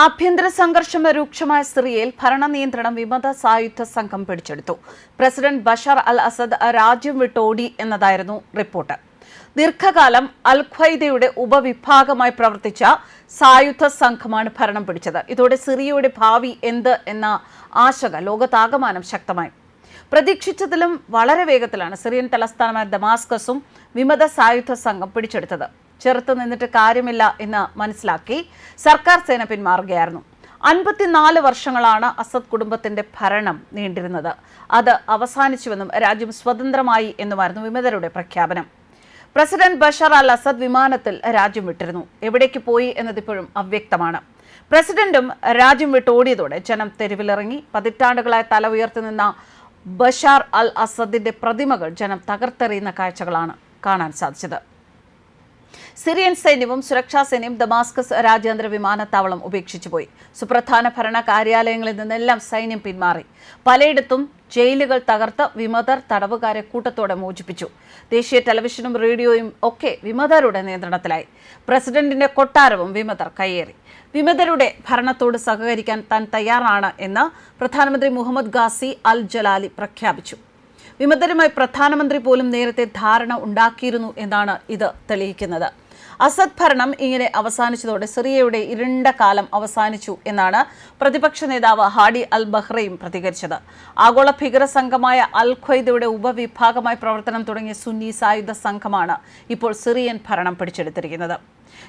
ആഭ്യന്തര സംഘർഷം രൂക്ഷമായ സിറിയയിൽ ഭരണ നിയന്ത്രണം വിമത സായുധ സംഘം പിടിച്ചെടുത്തു. പ്രസിഡന്റ് ബഷാർ അൽ അസദ് രാജ്യം വിട്ടോടി എന്നതായിരുന്നു റിപ്പോർട്ട്. ദീർഘകാലം അൽ ഖ്വൈദയുടെ ഉപവിഭാഗമായി പ്രവർത്തിച്ച സായുധ സംഘമാണ് ഭരണം പിടിച്ചത്. ഇതോടെ സിറിയയുടെ ഭാവി എന്ത് എന്ന ആശങ്ക ലോകത്താകമാനം ശക്തമായി. പ്രതീക്ഷിച്ചതിലും വളരെ വേഗത്തിലാണ് സിറിയൻ തലസ്ഥാനമായ ദമാസ്കസും വിമത സായുധ സംഘം പിടിച്ചെടുത്തത്. ചെറുത്ത് നിന്നിട്ട് കാര്യമില്ല എന്ന് മനസ്സിലാക്കി സർക്കാർ സേന പിന്മാറുകയായിരുന്നു. അൻപത്തിനാല് വർഷങ്ങളാണ് അസദ് കുടുംബത്തിന്റെ ഭരണം നീണ്ടിരുന്നത്. അത് അവസാനിച്ചുവെന്നും രാജ്യം സ്വതന്ത്രമായി എന്നുമായിരുന്നു വിമതരുടെ പ്രഖ്യാപനം. പ്രസിഡന്റ് ബഷർ അൽ അസദ് വിമാനത്തിൽ രാജ്യം വിട്ടിരുന്നു. എവിടേക്ക് പോയി എന്നതിപ്പോഴും അവ്യക്തമാണ്. പ്രസിഡന്റും രാജ്യം വിട്ടോടിയതോടെ ജനം തെരുവിലിറങ്ങി. പതിറ്റാണ്ടുകളായി തല ഉയർത്തി നിന്ന ബഷാർ അൽ അസദിന്റെ പ്രതിമകൾ ജനം തകർത്തെറിയുന്ന കാഴ്ചകളാണ് കാണാൻ സാധിച്ചത്. സിറിയൻ സൈന്യവും സുരക്ഷാ സേനയും ദമാസ്കസ് രാജ്യാന്തര വിമാനത്താവളം ഉപേക്ഷിച്ചുപോയി സുപ്രധാന ഭരണ കാര്യാലയങ്ങളിൽ നിന്നെല്ലാം സൈന്യം പിന്മാറി. പലയിടത്തും ജയിലുകൾ തകർത്ത് വിമതർ തടവുകാരെ കൂട്ടത്തോടെ മോചിപ്പിച്ചു. ദേശീയ ടെലിവിഷനും റേഡിയോയും ഒക്കെ വിമതരുടെ നിയന്ത്രണത്തിലായി. പ്രസിഡന്റിന്റെ കൊട്ടാരവും വിമതർ കയ്യേറി. വിമതരുടെ ഭരണത്തോട് സഹകരിക്കാൻ താൻ തയ്യാറാണ് എന്ന് പ്രധാനമന്ത്രി മുഹമ്മദ് ഗാസി അൽ ജലാലി പ്രഖ്യാപിച്ചു. വിമതരുമായി പ്രധാനമന്ത്രി പോലും നേരത്തെ ധാരണ ഉണ്ടാക്കിയിരുന്നു എന്നാണ് ഇത് തെളിയിക്കുന്നത്. അസദ് ഭരണം ഇങ്ങനെ അവസാനിച്ചതോടെ സിറിയയുടെ ഇരുണ്ട കാലം അവസാനിച്ചു എന്നാണ് പ്രതിപക്ഷ നേതാവ് ഹാഡി അൽ ബഹ്റയും പ്രതികരിച്ചത്. ആഗോള ഭീകര സംഘമായ അൽ ഖ്വയ്ദയുടെ ഉപവിഭാഗമായി പ്രവർത്തനം തുടങ്ങിയ സുന്നി സായുധ സംഘമാണ് ഇപ്പോൾ സിറിയൻ ഭരണം പിടിച്ചെടുത്തിരിക്കുന്നത്.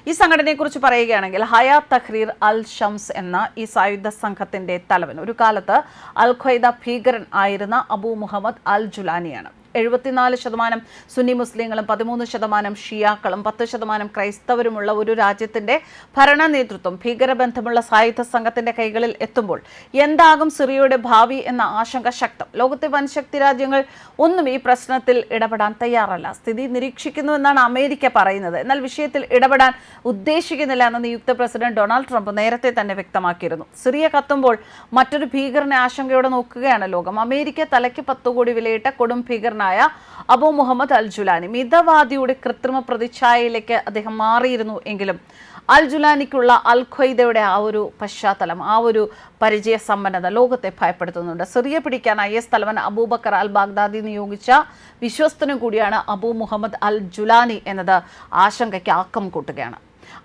ഈ സംഘടനയെക്കുറിച്ച് പറയുകയാണെങ്കിൽ ഹയാ തഹ്രീർ അൽ ഷംസ് എന്ന ഈ സായുധ സംഘത്തിന്റെ തലവൻ. ഒരു കാലത്ത് അൽ ഖ്വയ്ദ ഭീകരൻ ആയിരുന്ന അബു മുഹമ്മദ് അൽ ജുലാനിയാണ്. എഴുപത്തിനാല് ശതമാനം സുന്നി മുസ്ലിങ്ങളും പതിമൂന്ന് ശതമാനം ഷിയാക്കളും പത്ത് ശതമാനം ക്രൈസ്തവരുമുള്ള ഒരു രാജ്യത്തിന്റെ ഭരണ നേതൃത്വം ഭീകരബന്ധമുള്ള സായുധ സംഘത്തിന്റെ കൈകളിൽ എത്തുമ്പോൾ എന്താകും സിറിയയുടെ ഭാവി എന്ന ആശങ്ക ശക്തം. ലോകത്തെ വൻശക്തി രാജ്യങ്ങൾ ഒന്നും ഈ പ്രശ്നത്തിൽ ഇടപെടാൻ തയ്യാറല്ല. സ്ഥിതി നിരീക്ഷിക്കുന്നുവെന്നാണ് അമേരിക്ക പറയുന്നത്. എന്നാൽ വിഷയത്തിൽ ഇടപെടാൻ ഉദ്ദേശിക്കുന്നില്ല എന്ന് നിയുക്ത പ്രസിഡന്റ് ഡൊണാൾഡ് ട്രംപ് നേരത്തെ തന്നെ വ്യക്തമാക്കിയിരുന്നു. സിറിയ കത്തുമ്പോൾ മറ്റൊരു ഭീകരനെ ആശങ്കയോടെ നോക്കുകയാണ് ലോകം. അമേരിക്ക തലയ്ക്ക് പത്തു കോടി വിലയിട്ട കൊടും ഭീകരനായ അബു മുഹമ്മദ് അൽ ജുലാനി മിതവാദിയുടെ കൃത്രിമ പ്രതിച്ഛായയിലേക്ക് അദ്ദേഹം മാറിയിരുന്നു എങ്കിലും അൽ ജുലാനിക്കുള്ള അൽ ഖ്വയ്ദയുടെ ആ ഒരു പശ്ചാത്തലം ആ ഒരു പരിചയ സമ്പന്നത ലോകത്തെ ഭയപ്പെടുത്തുന്നുണ്ട്. സിറിയ പിടിക്കാൻ ഐ എസ് തലവൻ അബൂബക്കർ അൽ ബാഗ്ദാദി നിയോഗിച്ച വിശ്വസ്തനും കൂടിയാണ് അബു മുഹമ്മദ് അൽ ജുലാനി എന്നത് ആശങ്കയ്ക്ക് ആക്കം കൂട്ടുകയാണ്.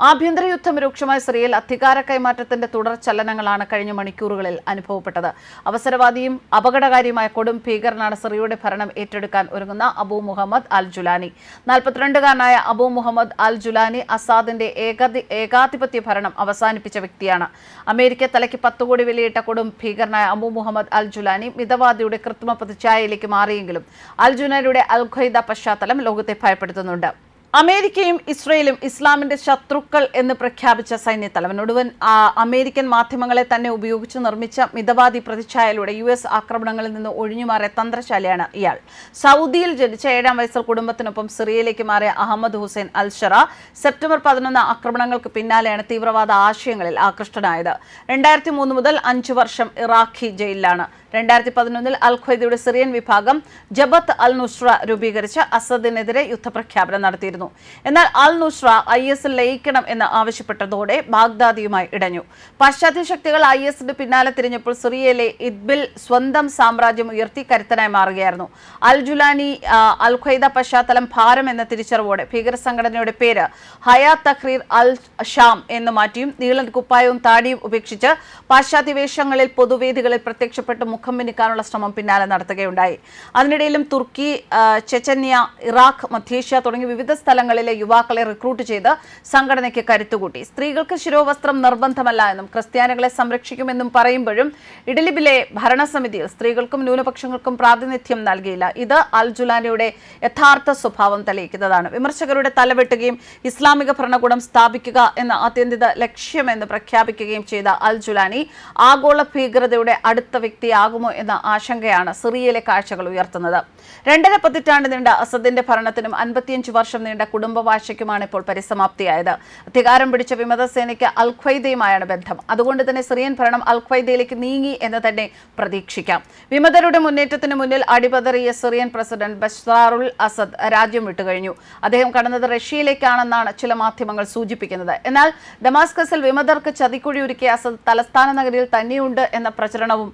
ആഭ്യന്തര യുദ്ധം രൂക്ഷമായ സിറിയയിൽ അധികാര കൈമാറ്റത്തിന്റെ തുടർ ചലനങ്ങളാണ് കഴിഞ്ഞ മണിക്കൂറുകളിൽ അനുഭവപ്പെട്ടത്. അവസരവാദിയും അപകടകാരിയുമായ കൊടും ഭീകരനാണ് സിറിയയുടെ ഭരണം ഏറ്റെടുക്കാൻ ഒരുങ്ങുന്ന അബു മുഹമ്മദ് അൽ ജുലാനി നാൽപ്പത്തിരണ്ടുകാരനായ അബു മുഹമ്മദ് അൽ ജുലാനി അസാദിന്റെ ഏകാധി ഏകാധിപത്യ ഭരണം അവസാനിപ്പിച്ച വ്യക്തിയാണ്. അമേരിക്ക തലയ്ക്ക് പത്ത് കോടി വിലയിട്ട കൊടും ഭീകരനായ അബു മുഹമ്മദ് അൽ ജുലാനി മിതവാദിയുടെ കൃത്രിമ പ്രതിച്ഛായയിലേക്ക് മാറിയെങ്കിലും അൽ ജുലാനിയുടെ അൽ ഖ്വയ്ദ പശ്ചാത്തലം ലോകത്തെ ഭയപ്പെടുത്തുന്നുണ്ട്. അമേരിക്കയും ഇസ്രയേലും ഇസ്ലാമിന്റെ ശത്രുക്കൾ എന്ന് പ്രഖ്യാപിച്ച സൈന്യത്തലവൻ. ഒടുവൻ അമേരിക്കൻ മാധ്യമങ്ങളെ തന്നെ ഉപയോഗിച്ച് നിർമ്മിച്ച മിതവാദി പ്രതിച്ഛായയിലൂടെ യു എസ് ആക്രമണങ്ങളിൽ നിന്ന് ഒഴിഞ്ഞുമാറിയ തന്ത്രശാലിയാണ് ഇയാൾ. സൗദിയിൽ ജനിച്ച ഏഴാം വയസ്സിൽ കുടുംബത്തിനൊപ്പം സിറിയയിലേക്ക് മാറിയ അഹമ്മദ് ഹുസൈൻ അൽഷറ സെപ്റ്റംബർ പതിനൊന്ന് ആക്രമണങ്ങൾക്ക് പിന്നാലെയാണ് തീവ്രവാദ ആശയങ്ങളിൽ ആകൃഷ്ടനായത്. രണ്ടായിരത്തി മൂന്ന് മുതൽ അഞ്ചു വർഷം ഇറാഖി ജയിലിലാണ്. രണ്ടായിരത്തി പതിനൊന്നിൽ അൽ ഖ്വയ്ദയുടെ സിറിയൻ വിഭാഗം ജബത്ത് അൽ നുസ്ര രൂപീകരിച്ച് അസദിനെതിരെ യുദ്ധപ്രഖ്യാപനം നടത്തിയിരുന്നു. എന്നാൽ അൽ നുസ്ര ഐ എസിൽ ലയിക്കണം എന്ന് ആവശ്യപ്പെട്ടതോടെ ബാഗ്ദാദിയുമായി ഇടഞ്ഞു. പാശ്ചാത്യ ശക്തികൾ ഐ എസിന് പിന്നാലെ തിരിഞ്ഞപ്പോൾ സിറിയയിലെ ഇദ്ബിൽ സ്വന്തം സാമ്രാജ്യം ഉയർത്തി കരുത്തനായി മാറുകയായിരുന്നു. അൽ ജുലാനി അൽ ഖ്വയ്ദ പശ്ചാത്തലം ഭാരം എന്ന തിരിച്ചറിവോടെ ഭീകര സംഘടനയുടെ പേര് ഹയാ തഖ്രീർ അൽ ഷാം എന്ന് മാറ്റിയും നീളൻ കുപ്പായവും താടിയും ഉപേക്ഷിച്ച് പാശ്ചാത്യ വേഷങ്ങളിൽ പൊതുവേദികളിൽ പ്രത്യക്ഷപ്പെട്ട് മുഖം മിനുക്കാനുള്ള ശ്രമം പിന്നാലെ നടത്തുകയുണ്ടായി. അതിനിടയിലും തുർക്കി ചെച്ചന്യ ഇറാഖ് മധ്യേഷ്യ തുടങ്ങിയ വിവിധ സ്ഥലങ്ങളിലെ യുവാക്കളെ റിക്രൂട്ട് ചെയ്ത് സംഘടനയ്ക്ക് കരുത്തുകൂട്ടി. സ്ത്രീകൾക്ക് ശിരോവസ്ത്രം നിർബന്ധമല്ല എന്നും ക്രിസ്ത്യാനികളെ സംരക്ഷിക്കുമെന്നും പറയുമ്പോഴും ഇഡലിബിലെ ഭരണസമിതിയിൽ സ്ത്രീകൾക്കും ന്യൂനപക്ഷങ്ങൾക്കും പ്രാതിനിധ്യം നൽകിയില്ല. ഇത് അൽ ജുലാനിയുടെ യഥാർത്ഥ സ്വഭാവം തെളിയിക്കുന്നതാണ്. വിമർശകരുടെ തലവെട്ടുകയും ഇസ്ലാമിക ഭരണകൂടം സ്ഥാപിക്കുക എന്ന ആത്യന്തിക ലക്ഷ്യമെന്ന് പ്രഖ്യാപിക്കുകയും ചെയ്ത അൽ ജുലാനി ആഗോള ഭീകരതയുടെ അടുത്ത വ്യക്തി ഉണ്ടാകുമോ എന്ന ആശങ്കയാണ് സിറിയയിലെ കാഴ്ചകൾ ഉയർത്തുന്നത്. രണ്ടര പതിറ്റാണ്ട് നീണ്ട അസദിന്റെ ഭരണത്തിനും അൻപത്തിയഞ്ച് വർഷം നീണ്ട കുടുംബവാഴ്ചയ്ക്കുമാണ് ഇപ്പോൾ പരിസമാപ്തിയായത്. അധികാരം പിടിച്ച വിമതസേനയ്ക്ക് അൽ ഖ്വയ്ദയുമായാണ് ബന്ധം. അതുകൊണ്ട് തന്നെ സിറിയൻ ഭരണം അൽ ഖ്വയ്ദയിലേക്ക് നീങ്ങി എന്ന് തന്നെ പ്രതീക്ഷിക്കാം. വിമതരുടെ മുന്നേറ്റത്തിന് മുന്നിൽ അടിപതറിയ Syrian president Bashar al Assad രാജ്യം വിട്ടുകഴിഞ്ഞു അദ്ദേഹം കടന്നത് റഷ്യയിലേക്കാണെന്നാണ് ചില മാധ്യമങ്ങൾ സൂചിപ്പിക്കുന്നത്. എന്നാൽ ഡമാസ്കസിൽ വിമതർക്ക് ചതിക്കുഴി ഒരുക്കിയ അസദ് തലസ്ഥാന നഗരിയിൽ തന്നെയുണ്ട് എന്ന പ്രചരണവും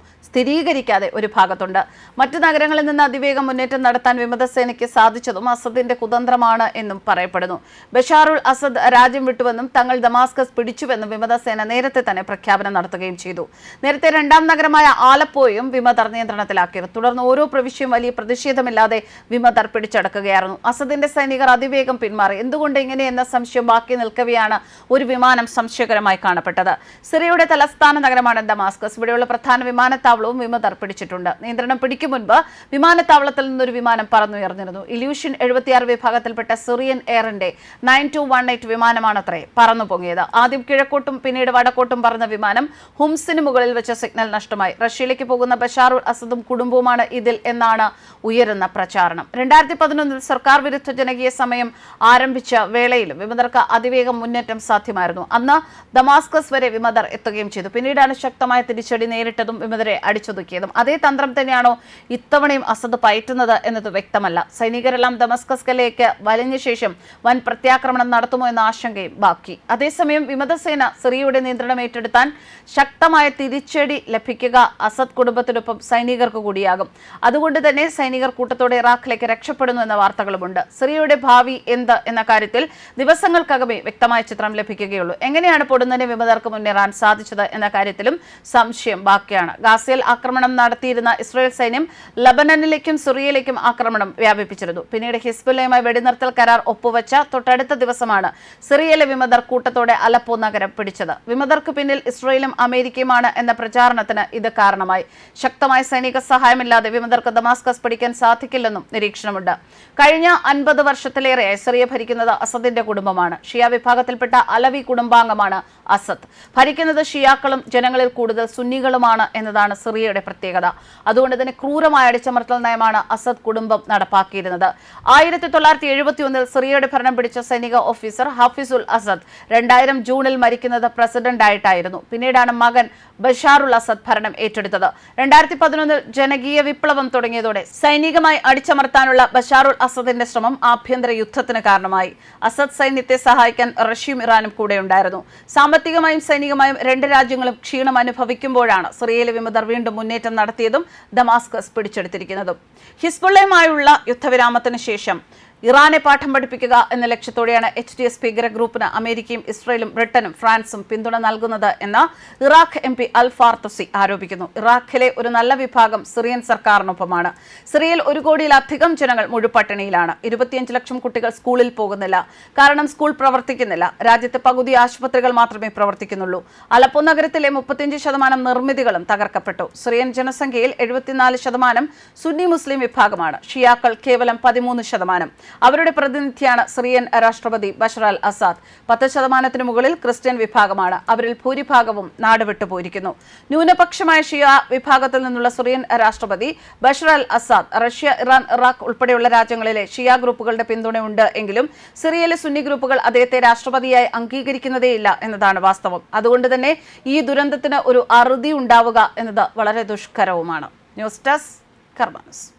സ്ഥിരീകരിക്കാതെ ഒരു ഭാഗത്തുണ്ട്. മറ്റു നഗരങ്ങളിൽ നിന്ന് അതിവേഗം മുന്നേറ്റം നടത്താൻ വിമതസേനയ്ക്ക് സാധിച്ചതും അസദിന്റെ കുതന്ത്രമാണ് എന്നും പറയപ്പെടുന്നു. ബഷാറുൽ അസദ് രാജ്യം വിട്ടുവെന്നും തങ്ങൾ ദമാസ്കസ് പിടിച്ചുവെന്നും വിമതസേന നേരത്തെ തന്നെ പ്രഖ്യാപനം നടത്തുകയും ചെയ്തു. നേരത്തെ രണ്ടാം നഗരമായ ആലപ്പോയും വിമതർ നിയന്ത്രണത്തിലാക്കിയിരുന്നു. തുടർന്ന് ഓരോ പ്രവിശ്യയും വലിയ പ്രതിഷേധമില്ലാതെ വിമതർ പിടിച്ചടക്കുകയായിരുന്നു. അസദിന്റെ സൈനികർ അതിവേഗം പിന്മാറി. എന്തുകൊണ്ട് ഇങ്ങനെയെന്ന സംശയം ബാക്കി നിൽക്കവെയാണ് ഒരു വിമാനം സംശയകരമായി കാണപ്പെട്ടത്. സിറിയയുടെ തലസ്ഥാന നഗരമാണ് ഡമാസ്കസ് ഇവിടെയുള്ള പ്രധാന വിമാനത്താവളവും വിമതർ അർപ്പിച്ചിട്ടുണ്ട് നിയന്ത്രണം പിടിക്കും മുൻപ് വിമാനത്താവളത്തിൽ നിന്നൊരു വിമാനം പറന്നുയർന്നിരുന്നു. ഇല്യൂഷൻ എഴുപത്തിയാറ് വിഭാഗത്തിൽപ്പെട്ട സിറിയൻ എയറിന്റെ നയൻ ടു വൺ എയ്റ്റ് വിമാനമാണത്രേ പറന്നു പൊങ്ങിയത് ആദ്യം കിഴക്കോട്ടും പിന്നീട് വടക്കോട്ടും പറന്ന വിമാനം ഹുംസിന് മുകളിൽ വെച്ച സിഗ്നൽ നഷ്ടമായി. റഷ്യയിലേക്ക് പോകുന്ന ബഷാറുൽ അസദും കുടുംബവുമാണ് ഇതിൽ എന്നാണ് ഉയരുന്ന പ്രചാരണം. രണ്ടായിരത്തി പതിനൊന്നിൽ സർക്കാർ വിരുദ്ധ ജനകീയ സമയം ആരംഭിച്ച വേളയിലും വിമതർക്ക് അതിവേഗം മുന്നേറ്റം സാധ്യമായിരുന്നു. അന്ന് ദമാസ്കസ് വരെ വിമതർ എത്തുകയും ചെയ്തു. പിന്നീടാണ് ശക്തമായ തിരിച്ചടി നേരിട്ടതും വിമതരെ അടിച്ചൊതുക്കിയതും അതേ തന്ത്രം തന്നെയാണോ ഇത്തവണയും അസദ് പയറ്റുന്നത് എന്നത് വ്യക്തമല്ല. സൈനികരെല്ലാം ദമസ്കസ്കലേക്ക് വലഞ്ഞ ശേഷം വൻ പ്രത്യാക്രമണം നടത്തുമോ എന്ന ആശങ്കയും ബാക്കി. അതേസമയം വിമതസേന സിറിയയുടെ നിയന്ത്രണം ഏറ്റെടുത്താൻ ശക്തമായ തിരിച്ചടി ലഭിക്കുക അസദ് കുടുംബത്തിനൊപ്പം സൈനികർക്ക് കൂടിയാകും. അതുകൊണ്ട് തന്നെ സൈനികർ കൂട്ടത്തോടെ ഇറാഖിലേക്ക് രക്ഷപ്പെടുന്നു എന്ന വാർത്തകളുമുണ്ട്. സിറിയയുടെ ഭാവി എന്ത് എന്ന കാര്യത്തിൽ ദിവസങ്ങൾക്കകമേ വ്യക്തമായ ചിത്രം ലഭിക്കുകയുള്ളൂ. എങ്ങനെയാണ് പൊടുന്നനെ വിമതർക്ക് മുന്നേറാൻ സാധിച്ചത് എന്ന കാര്യത്തിലും സംശയം ബാക്കിയാണ്. ഗാസയിൽ ആക്രമണം നടത്തിയിരുന്ന ഇസ്രായേൽ സൈന്യം ലബനനിലേക്കും സിറിയയിലേക്കും ആക്രമണം വ്യാപിപ്പിച്ചിരുന്നു. പിന്നീട് ഹിസ്ബുല്ലയുമായി വെടിനിർത്തൽ കരാർ ഒപ്പുവച്ച തൊട്ടടുത്ത ദിവസമാണ് സിറിയയിലെ വിമതർ കൂട്ടത്തോടെ അലപ്പോ നഗരം പിടിച്ചത്. വിമതർക്ക് പിന്നിൽ ഇസ്രായേലും അമേരിക്കയുമാണ് എന്ന പ്രചാരണത്തിന് ഇത് കാരണമായി. ശക്തമായ സൈനിക സഹായമില്ലാതെ വിമതർക്ക് ദമാസ്കസ് പിടിക്കാൻ സാധിക്കില്ലെന്നും നിരീക്ഷണമുണ്ട്. കഴിഞ്ഞ അൻപത് വർഷത്തിലേറെയായി സിറിയ ഭരിക്കുന്നത് അസദിന്റെ കുടുംബമാണ്. ഷിയ വിഭാഗത്തിൽപ്പെട്ട അലവി കുടുംബാംഗമാണ് അസദ്. ഭരിക്കുന്നത് ഷിയാക്കളും ജനങ്ങളിൽ കൂടുതൽ സുന്നികളുമാണ് എന്നതാണ് സിറിയയുടെ പ്രത്യേകത. അതുകൊണ്ട് തന്നെ ക്രൂരമായ അടിച്ചമർത്തൽ നയമാണ് അസദ് കുടുംബം നടപ്പാക്കിയിരുന്നത്. ആയിരത്തി തൊള്ളായിരത്തി എഴുപത്തി ഒന്നിൽ സിറിയയുടെ ഭരണം പിടിച്ച സൈനിക ഓഫീസർ ഹാഫിസുൽ അസദ് രണ്ടായിരം ജൂണിൽ മരിക്കുന്നത് പ്രസിഡന്റായിട്ടായിരുന്നു. പിന്നീടാണ് മകൻ ബഷാറുൽ അസദ് ഭരണം ഏറ്റെടുത്തത്. രണ്ടായിരത്തി പതിനൊന്നിൽ ജനകീയ വിപ്ലവം തുടങ്ങിയതോടെ സൈനികമായി അടിച്ചമർത്താനുള്ള ബഷാറുൽ അസദിന്റെ ശ്രമം ആഭ്യന്തര യുദ്ധത്തിന് കാരണമായി. അസദ് സൈന്യത്തെ സഹായിക്കാൻ റഷ്യയും ഇറാനും കൂടെ ഉണ്ടായിരുന്നു. സാമ്പത്തികമായും സൈനികമായും രണ്ട് രാജ്യങ്ങളും ക്ഷീണം അനുഭവിക്കുമ്പോഴാണ് സിറിയയിലെ വിമതർ വീണ്ടും മുന്നേറ്റം നടത്തിയതും ദമാസ്കസ് പിടിച്ചെടുത്തിരിക്കുന്നതും. ഹിസ്ബുള്ളയുമായുള്ള യുദ്ധവിരാമത്തിന് ശേഷം ഇറാനെ പാഠം പഠിപ്പിക്കുക എന്ന ലക്ഷ്യത്തോടെയാണ് എച്ച് ഡി എസ് ഭീകര ഗ്രൂപ്പിന് അമേരിക്കയും ഇസ്രയേലും ബ്രിട്ടനും ഫ്രാൻസും പിന്തുണ നൽകുന്നത് എന്ന് Iraq M P al Fartusi ആരോപിക്കുന്നു. ഇറാഖിലെ ഒരു നല്ല വിഭാഗം സിറിയൻ സർക്കാരിനൊപ്പമാണ്. സിറിയയിൽ ഒരു കോടിയിലധികം ജനങ്ങൾ മുഴുപട്ടിണിയിലാണ്. ഇരുപത്തിയഞ്ച് ലക്ഷം കുട്ടികൾ സ്കൂളിൽ പോകുന്നില്ല. കാരണം സ്കൂൾ പ്രവർത്തിക്കുന്നില്ല. രാജ്യത്തെ പകുതി ആശുപത്രികൾ മാത്രമേ പ്രവർത്തിക്കുന്നുള്ളൂ. അലപ്പോ നഗരത്തിലെ മുപ്പത്തിയഞ്ച് ശതമാനം നിർമ്മിതികളും തകർക്കപ്പെട്ടു. സിറിയൻ ജനസംഖ്യയിൽ എഴുപത്തിനാല് ശതമാനം സുന്നി മുസ്ലിം വിഭാഗമാണ്. ഷിയാക്കൾ കേവലം പതിമൂന്ന് ശതമാനം. അവരുടെ പ്രതിനിധിയാണ് സിറിയൻ രാഷ്ട്രപതി ബഷറൽ അസാദ്. പത്ത് ശതമാനത്തിന് മുകളിൽ ക്രിസ്ത്യൻ വിഭാഗമാണ്. അവരിൽ ഭൂരിഭാഗവും നാടുവിട്ടു പോയിരിക്കുന്നു. ന്യൂനപക്ഷമായ ഷിയ വിഭാഗത്തിൽ നിന്നുള്ള സിറിയൻ രാഷ്ട്രപതി Bashar al Assad Russia Iran Iraq ഉൾപ്പെടെയുള്ള രാജ്യങ്ങളിലെ ഷിയ ഗ്രൂപ്പുകളുടെ പിന്തുണയുണ്ട് എങ്കിലും സിറിയയിലെ സുന്നി ഗ്രൂപ്പുകൾ അദ്ദേഹത്തെ രാഷ്ട്രപതിയായി അംഗീകരിക്കുന്നതേയില്ല എന്നതാണ് വാസ്തവം. അതുകൊണ്ട് തന്നെ ഈ ദുരന്തത്തിന് ഒരു അറുതി ഉണ്ടാവുക എന്നത് വളരെ ദുഷ്കരവുമാണ്. News desk കർമാനസ്